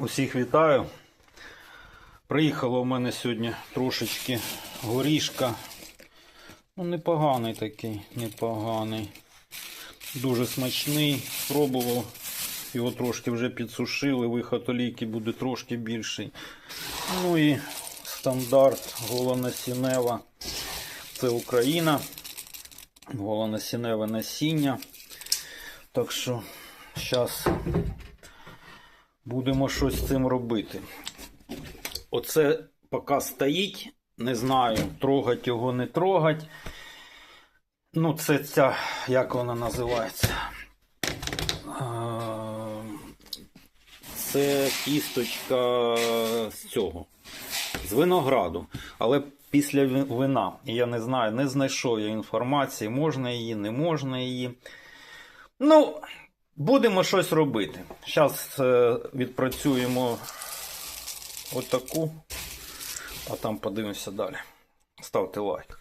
Усіх вітаю. Приїхало у мене сьогодні трошечки горішка. Ну, непоганий такий, непоганий. Дуже смачний. Спробував. Його трошки вже підсушили, виход олійки буде трошки більший. Ну і стандарт голонасінева. Це Україна. Голонасіневе насіння. Так що зараз будемо щось з цим робити. Оце поки стоїть, не знаю, трогать його, не трогать. Ну, це ця, як вона називається? Це кісточка з цього, з винограду. Але після вина. Я не знаю, не знайшов я інформації, можна її, не можна її. Ну, будемо щось робити. Зараз відпрацюємо отаку, а там подивимося далі. Ставте лайк.